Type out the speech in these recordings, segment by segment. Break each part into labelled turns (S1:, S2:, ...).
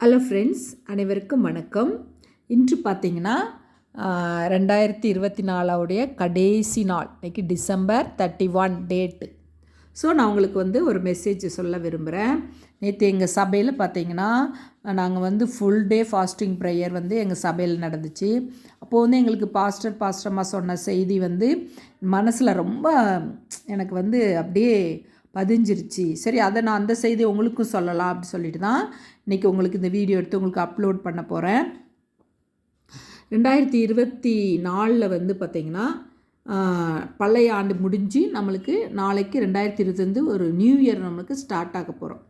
S1: Hello friends அனைவருக்கும் வணக்கம். இன்று பார்த்தீங்கன்னா ரெண்டாயிரத்தி இருபத்தி நாலாவுடைய கடைசி நாள் இன்றைக்கி December thirty one date so நான் உங்களுக்கு வந்து ஒரு மெசேஜ் சொல்ல விரும்புகிறேன் நேற்று எங்கள் சபையில் பார்த்தீங்கன்னா நாங்கள் வந்து ஃபுல் டே ஃபாஸ்டிங் ப்ரேயர் வந்து எங்கள் சபையில் நடந்துச்சு. அப்போது வந்து எங்களுக்கு பாஸ்டர் பாஸ்டர்மா சொன்ன செய்தி வந்து மனசில் ரொம்ப எனக்கு வந்து அப்படியே பதிஞ்சிருச்சு. சரி அதை நான் அந்த செய்தி உங்களுக்கும் சொல்லலாம் அப்படின்னு சொல்லிட்டு தான் இன்றைக்கி உங்களுக்கு இந்த வீடியோ எடுத்து உங்களுக்கு அப்லோட் பண்ண போகிறேன் ரெண்டாயிரத்தி இருபத்தி நாலில் வந்து பார்த்திங்கன்னா பழைய ஆண்டு முடிஞ்சு நம்மளுக்கு நாளைக்கு ரெண்டாயிரத்தி இருபத்தஞ்சு ஒரு நியூ இயர் நம்மளுக்கு ஸ்டார்ட் ஆக போகிறோம்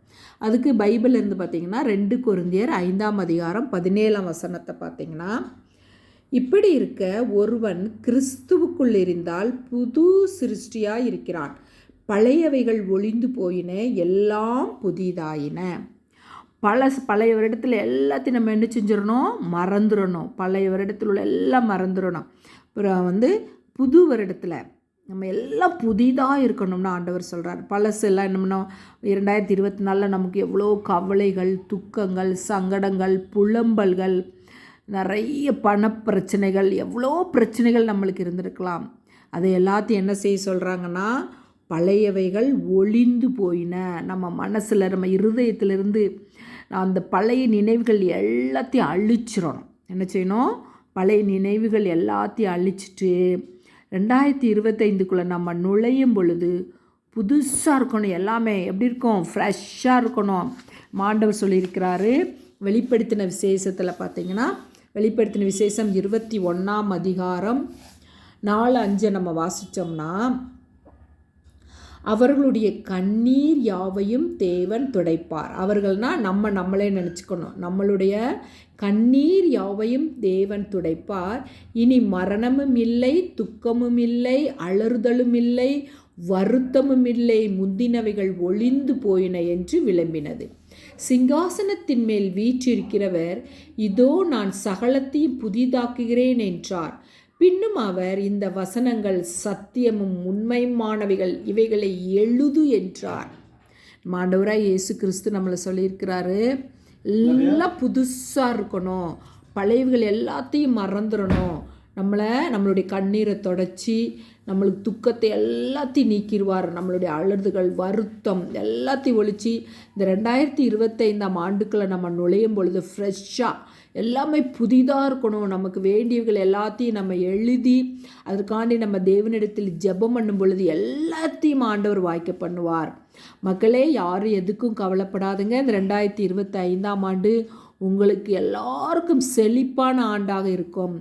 S1: அதுக்கு பைபிள் இருந்து பார்த்திங்கன்னா ரெண்டு குருந்தியர் ஐந்தாம் அதிகாரம் பதினேழாம் வசனத்தை பார்த்திங்கன்னா இப்படி இருக்க ஒருவன் கிறிஸ்துவுக்குள் இருந்தால் புது சிருஷ்டியாக இருக்கிறான். பழையவைகள் ஒளிந்து போயின எல்லாம் புதிதாயின. பல பழைய வருடத்தில் எல்லாத்தையும் நம்ம என்ன செஞ்சிடணும்? மறந்துடணும். பழைய வருடத்தில் உள்ள எல்லாம் மறந்துடணும். அப்புறம் வந்து புது வருடத்தில் நம்ம எல்லாம் புதிதாக இருக்கணும்னு ஆண்டவர் சொல்கிறார் பழசு எல்லாம் என்னம்னா இரண்டாயிரத்தி இருபத்தி நாலில் நமக்கு எவ்வளோ கவலைகள் துக்கங்கள் சங்கடங்கள் புலம்பல்கள் நிறைய பணப்பிரச்சனைகள் எவ்வளோ பிரச்சனைகள் நம்மளுக்கு இருந்திருக்கலாம். அதை எல்லாத்தையும் என்ன செய்ய சொல்கிறாங்கன்னா பழையவைகள் ஒளிந்து போயின. நம்ம மனசில் நம்ம இருதயத்திலிருந்து அந்த பழைய நினைவுகள் எல்லாத்தையும் அழிச்சிடணும் என்ன செய்யணும்? பழைய நினைவுகள் எல்லாத்தையும் அழிச்சிட்டு ரெண்டாயிரத்தி இருபத்தைந்துக்குள்ளே நம்ம நுழையும் பொழுது புதுசாக இருக்கணும். எல்லாமே எப்படி இருக்கும்? ஃப்ரெஷ்ஷாக இருக்கணும். மாண்டவர் சொல்லியிருக்கிறாரு வெளிப்படுத்தின விசேஷத்தில் பார்த்தீங்கன்னா வெளிப்படுத்தின விசேஷம் இருபத்தி ஒன்றாம் அதிகாரம் நாலு அஞ்சை நம்ம வாசித்தோம்னா அவர்களுடைய கண்ணீர் யாவையும் தேவன் துடைப்பார். அவர்கள்னால் நம்ம நம்மளே நினச்சிக்கணும். நம்மளுடைய கண்ணீர் யாவையும் தேவன் துடைப்பார். இனி மரணமும் இல்லை துக்கமும் இல்லை அலறுதலும் இல்லை வருத்தமும் இல்லை முந்தினவைகள் ஒளிந்து போயின என்று விளம்பினது. சிங்காசனத்தின் மேல் வீற்றிருக்கிறவர் இதோ நான் சகலத்தையும் புதிதாக்குகிறேன் என்றார். பின்னும் அவர் இந்த வசனங்கள் சத்தியமும் உண்மையுமானவைகள் இவைகளை எழுது என்றார். மாண்டவராக இயேசு கிறிஸ்து நம்மளை சொல்லியிருக்கிறாரு எல்லாம் புதுசாக இருக்கணும். பழையவுகள் எல்லாத்தையும் மறந்துடணும் நம்மளை நம்மளுடைய கண்ணீரை தொடச்சி நம்மளுக்கு துக்கத்தை எல்லாத்தையும் நீக்கிடுவார். நம்மளுடைய அழுதுகள் வருத்தம் எல்லாத்தையும் ஒழிச்சு இந்த ரெண்டாயிரத்தி இருபத்தைந்தாம் ஆண்டுக்குள்ளே நம்ம நுழையும் பொழுது ஃப்ரெஷ்ஷாக எல்லாமே புதிதாக இருக்கணும். நமக்கு வேண்டியவர்கள் எல்லாத்தையும் நம்ம எழுதி அதற்காண்டி நம்ம தேவனிடத்தில் ஜெபம் பண்ணும் பொழுது எல்லாத்தையும் ஆண்டவர் வாய்க்க பண்ணுவார். மக்களே யாரும் எதுக்கும் கவலைப்படாதுங்க. இந்த ரெண்டாயிரத்தி இருபத்தி ஐந்தாம் ஆண்டு உங்களுக்கு எல்லாருக்கும் செழிப்பான ஆண்டாக இருக்கும்.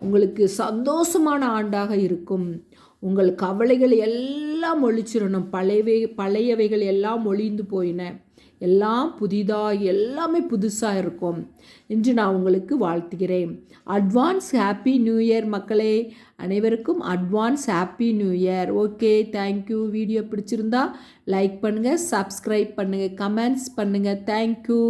S1: உங்களுக்கு சந்தோஷமான ஆண்டாக இருக்கும். உங்கள் கவலைகள் எல்லாம் ஒழிச்சிடணும் பழையவை பழையவைகள் எல்லாம் ஒழிந்து போயின. எல்லாம் புதிதாக எல்லாமே புதுசாக இருக்கும். என்று நான் உங்களுக்கு வாழ்த்துகிறேன். அட்வான்ஸ் ஹாப்பி நியூ இயர் மக்களே. அனைவருக்கும் advance happy new year okay thank you video பிடிச்சிருந்தா லைக் பண்ணுங்கள் சப்ஸ்கிரைப் பண்ணுங்கள் கமெண்ட்ஸ் பண்ணுங்கள் தேங்க்யூ